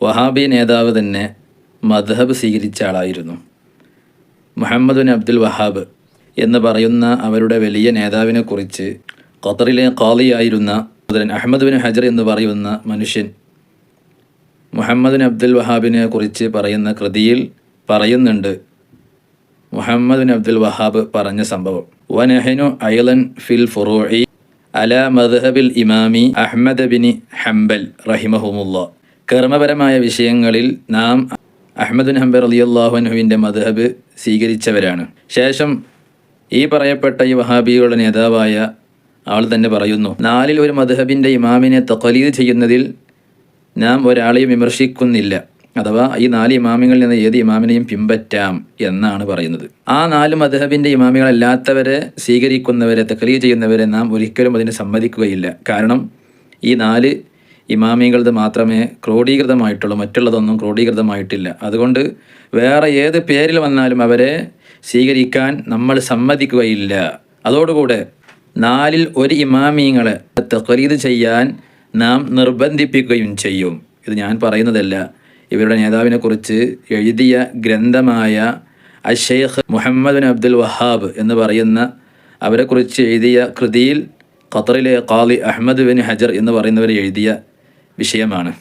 വഹാബി നേതാവ് തന്നെ മദ്ഹബ് സ്വീകരിച്ച ആളായിരുന്നു. മുഹമ്മദ് ബിൻ അബ്ദുൽ വഹാബ് എന്ന് പറയുന്ന അവരുടെ വലിയ നേതാവിനെ കുറിച്ച് ഖത്തറിലെ ഖാലിയായിരുന്ന അഹമ്മദ് ബിൻ ഹജർ എന്ന് പറയുന്ന മനുഷ്യൻ മുഹമ്മദ് അബ്ദുൽ വഹാബിനെ കുറിച്ച് പറയുന്ന കൃതിയിൽ പറയുന്നുണ്ട് മുഹമ്മദ് അബ്ദുൽ വഹാബ് പറഞ്ഞ സംഭവം. വനഹനു അയലൻ ഫിൽ ഫുറൂഇ അല മദ്ഹബിൽ ഇമാമി അഹമ്മദ് ബിൻ ഹംബൽ റഹിമഹുമുല്ല. കർമ്മപരമായ വിഷയങ്ങളിൽ നാം അഹമ്മദ് ഹംബർ അലി അള്ളാഹുനുവിന്റെ മദ്ഹബ് സ്വീകരിച്ചവരാണ്. ശേഷം ഈ പറയപ്പെട്ട ഈ വഹാബിയുടെ നേതാവായ ആൾ തന്നെ പറയുന്നു നാലിൽ ഒരു മദ്ഹബിന്റെ ഇമാമിനെ തഖലീദ് ചെയ്യുന്നതിൽ നാം ഒരാളെയും വിമർശിക്കുന്നില്ല. അഥവാ ഈ നാല് ഇമാമികളിൽ നിന്ന് ഏത് ഇമാമിനെയും പിമ്പറ്റാം എന്നാണ് പറയുന്നത്. ആ നാല് മദ്ഹബിന്റെ ഇമാമികളല്ലാത്തവരെ സ്വീകരിക്കുന്നവരെ തക്ലീ ചെയ്യുന്നവരെ നാം ഒരിക്കലും അതിന് സമ്മതിക്കുകയില്ല. കാരണം ഈ നാല് ഇമാമികളത് മാത്രമേ ക്രോഡീകൃതമായിട്ടുള്ളൂ മറ്റുള്ളതൊന്നും ക്രോഡീകൃതമായിട്ടില്ല. അതുകൊണ്ട് വേറെ ഏത് പേരിൽ വന്നാലും അവരെ സ്വീകരിക്കാൻ നമ്മൾ സമ്മതിക്കുകയില്ല. അതോടുകൂടെ നാലിൽ ഒരു ഇമാമിങ്ങളെ തഖലീദ് ചെയ്യാൻ നാം നിർബന്ധിപ്പിക്കുകയും ചെയ്യും. ഇത് ഞാൻ പറയുന്നതല്ല. ഇവരുടെ നേതാവിനെക്കുറിച്ച് എഴുതിയ ഗ്രന്ഥമായ അഷേഖ് മുഹമ്മദ് ബിൻ അബ്ദുൽ വഹാബ് എന്ന് പറയുന്ന അവരെക്കുറിച്ച് എഴുതിയ കൃതിയിൽ ഖത്തറിലെ ഖാലി അഹമ്മദ് ബിൻ ഹജർ എന്ന് പറയുന്നവർ എഴുതിയ വിഷയമാണ്.